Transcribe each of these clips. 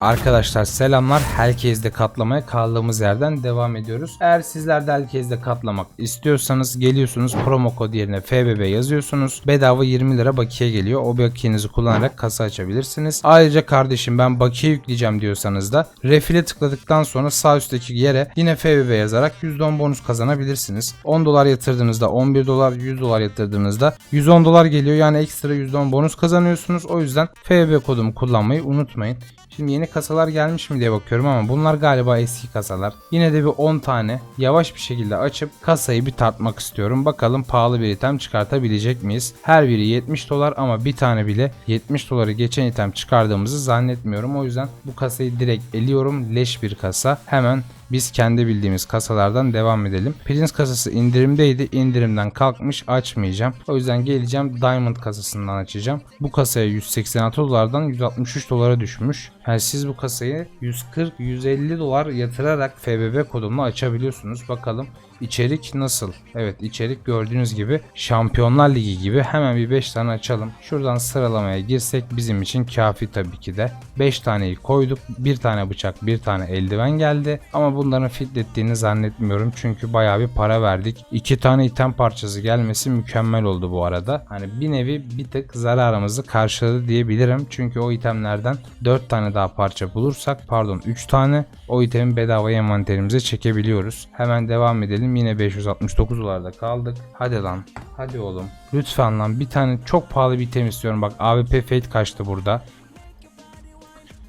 Arkadaşlar selamlar. Herkesde katlamaya kaldığımız yerden devam ediyoruz. Eğer sizler de herkesde katlamak istiyorsanız geliyorsunuz promo kod yerine FBB yazıyorsunuz. Bedava 20 lira bakiye geliyor. O bakiyenizi kullanarak kasa açabilirsiniz. Ayrıca kardeşim ben bakiye yükleyeceğim diyorsanız da refile tıkladıktan sonra sağ üstteki yere yine FBB yazarak %10 bonus kazanabilirsiniz. 10 dolar yatırdığınızda 11 dolar 100 dolar yatırdığınızda 110 dolar geliyor. Yani ekstra %10 bonus kazanıyorsunuz. O yüzden FBB kodumu kullanmayı unutmayın. Şimdi yeni kasalar gelmiş mi diye bakıyorum ama bunlar galiba eski kasalar. Yine de bir 10 tane yavaş bir şekilde açıp kasayı bir tartmak istiyorum. Bakalım pahalı bir item çıkartabilecek miyiz? Her biri 70 dolar ama bir tane bile 70 doları geçen item çıkardığımızı zannetmiyorum. O yüzden bu kasayı direkt eliyorum. Leş bir kasa. Hemen biz kendi bildiğimiz kasalardan devam edelim. Prince kasası indirimdeydi. İndirimden kalkmış açmayacağım. O yüzden geleceğim Diamond kasasından açacağım. Bu kasaya 186 dolardan 163 dolara düşmüş. Yani siz bu kasayı 140-150 dolar yatırarak FBB kodumla açabiliyorsunuz. Bakalım İçerik nasıl? Evet içerik gördüğünüz gibi Şampiyonlar Ligi gibi hemen bir 5 tane açalım. Şuradan sıralamaya girsek bizim için kafi tabii ki de. 5 taneyi koyduk. Bir tane bıçak, bir tane eldiven geldi. Ama bunların fitlettiğini zannetmiyorum. Çünkü bayağı bir para verdik. 2 tane item parçası gelmesi mükemmel oldu bu arada. Hani bir nevi bir tık zararımızı karşıladı diyebilirim. Çünkü o itemlerden 4 tane daha parça bulursak pardon 3 tane o itemi bedava envanterimize çekebiliyoruz. Hemen devam edelim. Yine 569 dolarda kaldık. Hadi lan. Hadi oğlum. Lütfen lan bir tane çok pahalı bir item istiyorum. Bak AWP Fate kaçtı burada.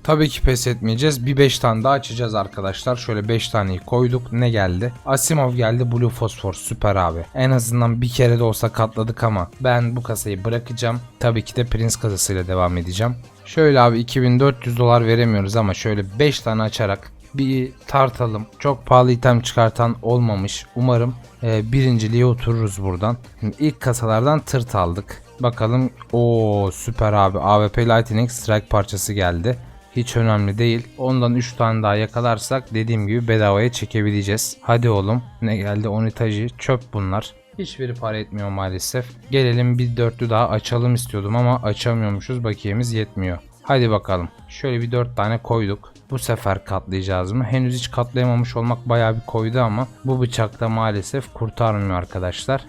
Tabii ki pes etmeyeceğiz. Bir 5 tane daha açacağız arkadaşlar. Şöyle 5 taneyi koyduk. Ne geldi? Asimov geldi. Blue Phosphor süper abi. En azından bir kere de olsa katladık ama ben bu kasayı bırakacağım. Tabii ki de Prince kasasıyla devam edeceğim. Şöyle abi 2400 dolar veremiyoruz ama şöyle 5 tane açarak bir tartalım. Çok pahalı item çıkartan olmamış. Umarım e, birinciliğe otururuz buradan. Şimdi ilk kasalardan tırt aldık. Bakalım. o süper abi. AWP Lightning Strike parçası geldi. Hiç önemli değil. Ondan 3 tane daha yakalarsak dediğim gibi bedavaya çekebileceğiz. Hadi oğlum. Ne geldi? Onitaji. Çöp bunlar. Hiçbiri para etmiyor maalesef. Gelelim bir dörtlü daha açalım istiyordum ama açamıyormuşuz. Bakiyemiz yetmiyor. Hadi bakalım. Şöyle bir 4 tane koyduk. Bu sefer katlayacağız mı? Henüz hiç katlayamamış olmak bayağı bir koydu ama bu bıçakta maalesef kurtarmıyor arkadaşlar.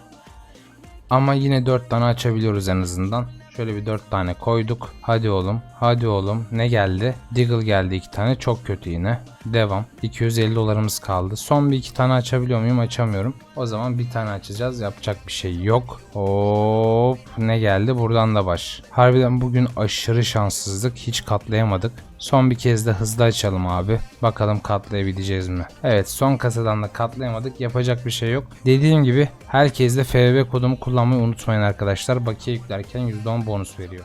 Ama yine 4 tane açabiliyoruz en azından. Şöyle bir 4 tane koyduk. Hadi oğlum. Hadi oğlum. Ne geldi? Deagle geldi 2 tane. Çok kötü yine. Devam. 250 dolarımız kaldı. Son bir iki tane açabiliyor muyum? Açamıyorum. O zaman bir tane açacağız. Yapacak bir şey yok. Hop. Ne geldi? Buradan da baş. Harbiden bugün aşırı şanssızlık. Hiç katlayamadık. Son bir kez de hızlı açalım abi. Bakalım katlayabileceğiz mi? Evet son kasadan da katlayamadık. Yapacak bir şey yok. Dediğim gibi herkes de FBB kodumu kullanmayı unutmayın arkadaşlar. Bakiye yüklerken %10 bonus veriyor.